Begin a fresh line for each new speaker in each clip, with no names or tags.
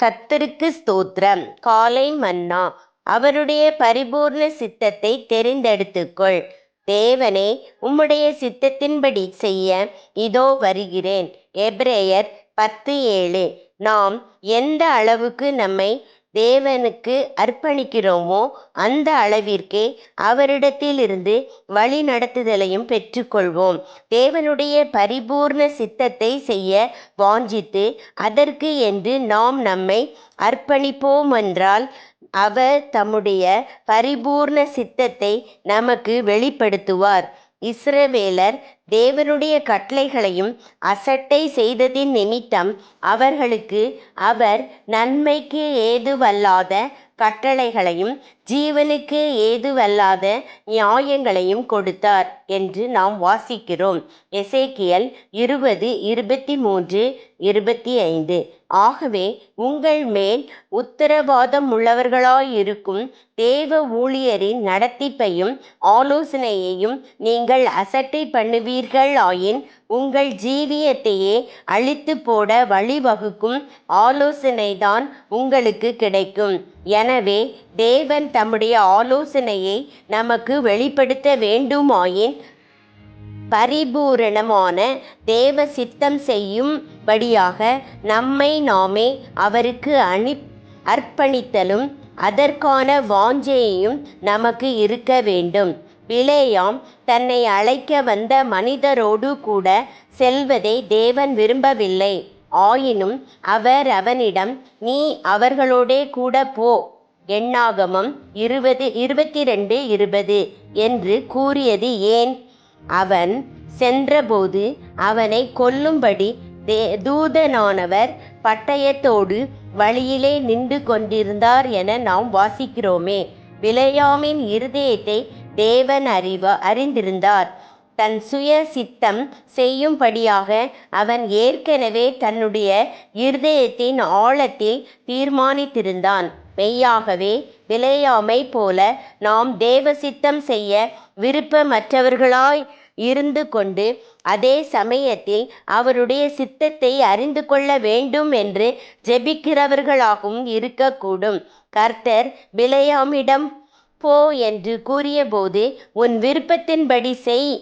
கர்த்தருக்கு ஸ்தோத்திரம். காலை மன்னா அவருடைய பரிபூர்ண சித்தத்தை தெரிந்தெடுத்துக்கொள். தேவனே உம்முடைய சித்தத்தின்படி செய்ய இதோ வருகிறேன். எப்ரேயர் பத்து ஏழு. நாம் எந்த அளவுக்கு நம்மை தேவனுக்கு அர்ப்பணிக்கிறோமோ அந்த அளவிற்கே அவரிடத்திலிருந்து வழி நடத்துதலையும் பெற்றுக்கொள்வோம். தேவனுடைய பரிபூர்ண சித்தத்தை செய்ய வாஞ்சித்து அதற்கு என்று நாம் நம்மை அர்ப்பணிப்போமென்றால் அவர் தம்முடைய பரிபூர்ண சித்தத்தை நமக்கு வெளிப்படுத்துவார். இஸ்ரவேலர் தேவனுடைய கட்டளைகளையும் அசட்டை செய்ததின் நிமித்தம் அவர்களுக்கு அவர் நன்மைக்கு ஏதுவல்லாத கட்டளைகளையும் ஜீவனுக்கு ஏதுவல்லாத நியாயங்களையும் கொடுத்தார் என்று நாம் வாசிக்கிறோம். எசேக்கியல் இருபது இருபத்தி மூன்று இருபத்தி ஐந்து. ஆகவே உங்கள் மேல் உத்தரவாதம் உள்ளவர்களாயிருக்கும் தேவ ஊழியரின் நடத்திப்பையும் ஆலோசனையையும் நீங்கள் அசட்டை பண்ணுவீர்கள் ஆயின் உங்கள் ஜீவியத்தையே அழித்து போட வழிவகுக்கும் ஆலோசனைதான் உங்களுக்கு கிடைக்கும். எனவே தேவன் தம்முடைய ஆலோசனையை நமக்கு வெளிப்படுத்த வேண்டுமாயின் பரிபூரணமான தேவ சித்தம் செய்யும்படியாக நம்மை நாமே அவருக்கு அணி அர்ப்பணித்தலும் அதற்கான வாஞ்சையும் நமக்கு இருக்க வேண்டும். பிலேயாம் தன்னை அழைக்க வந்த மனிதரோடு கூட செல்வதை தேவன் விரும்பவில்லை. ஆயினும் அவர் அவனிடம் நீ அவர்களோடே கூட போ. எண்ணாகமம் இருபது இருபத்தி ரெண்டு இருபது என்று கூறியது ஏன்? அவன் சென்றபோது அவனை கொல்லும்படி தே தூதனானவர் பட்டயத்தோடு வழியிலே நின்று கொண்டிருந்தார் என நாம் வாசிக்கிறோமே. பிலேயாமின் இருதயத்தை தேவன் அறிவா அறிந்திருந்தார். தன் சுய சித்தம் செய்யும்படியாக அவன் ஏற்கனவே தன்னுடைய இருதயத்தின் ஆழத்தில் தீர்மானித்திருந்தான். மெய்யாகவே விளையாமை போல நாம் தேவ சித்தம் செய்ய விருப்பமற்றவர்களாய் இருந்து கொண்டு அதே சமயத்தில் அவருடைய சித்தத்தை அறிந்து கொள்ள வேண்டும் என்று ஜெபிக்கிறவர்களாகவும் இருக்கக்கூடும். கர்த்தர் பிலையாமிடம் போ என்று கூறியபோது உன் விருப்பத்தின்படி செய்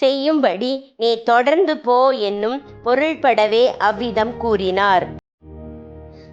செய்யும்படி நீ தொடர்ந்து போ என்னும் பொருள்படவே அவ்விதம் கூறினார்.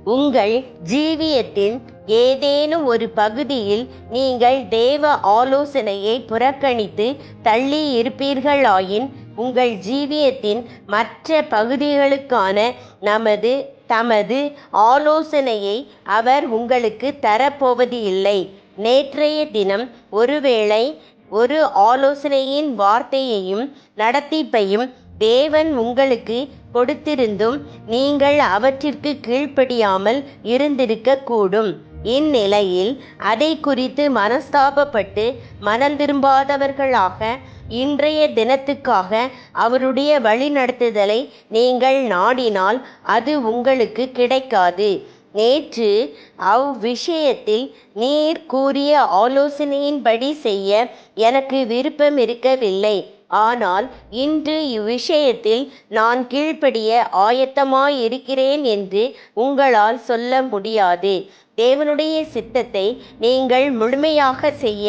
உங்கள் ஜீவியத்தின் ஏதேனும் ஒரு பகுதியில் நீங்கள் தேவ ஆலோசனையை புறக்கணித்து தள்ளி இருப்பீர்களாயின் உங்கள் ஜீவியத்தின் மற்ற பகுதிகளுக்கான நமது தமது ஆலோசனையை அவர் உங்களுக்கு தரப்போவது இல்லை நேற்றைய தினம் ஒருவேளை ஒரு ஆலோசனையின் வார்த்தையையும் நடத்திப்பையும் தேவன் உங்களுக்கு கொடுத்திருந்தும் நீங்கள் அவற்றிற்கு கீழ்ப்படியாமல் இருந்திருக்கக்கூடும். இந்நிலையில் அதை குறித்து மனஸ்தாபப்பட்டு மனம் திரும்பாதவர்களாக இன்றைய தினத்துக்காக அவருடைய வழிநடத்துதலை நீங்கள் நாடினால் அது உங்களுக்கு கிடைக்காது. நேற்று அவ்விஷயத்தில் நீர் கூறிய ஆலோசனையின்படி செய்ய எனக்கு விருப்பம் இருக்கவில்லை. ஆனால் இன்று இவ்விஷயத்தில் நான் கீழ்ப்படிய ஆயத்தமாயிருக்கிறேன் என்று உங்களால் சொல்ல முடியாது. தேவனுடைய சித்தத்தை நீங்கள் முழுமையாக செய்ய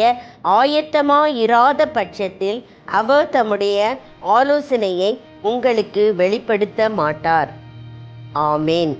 ஆயத்தமாயிராத பட்சத்தில் அவர் தம்முடைய ஆலோசனையை உங்களுக்கு வெளிப்படுத்த மாட்டார். ஆமேன்.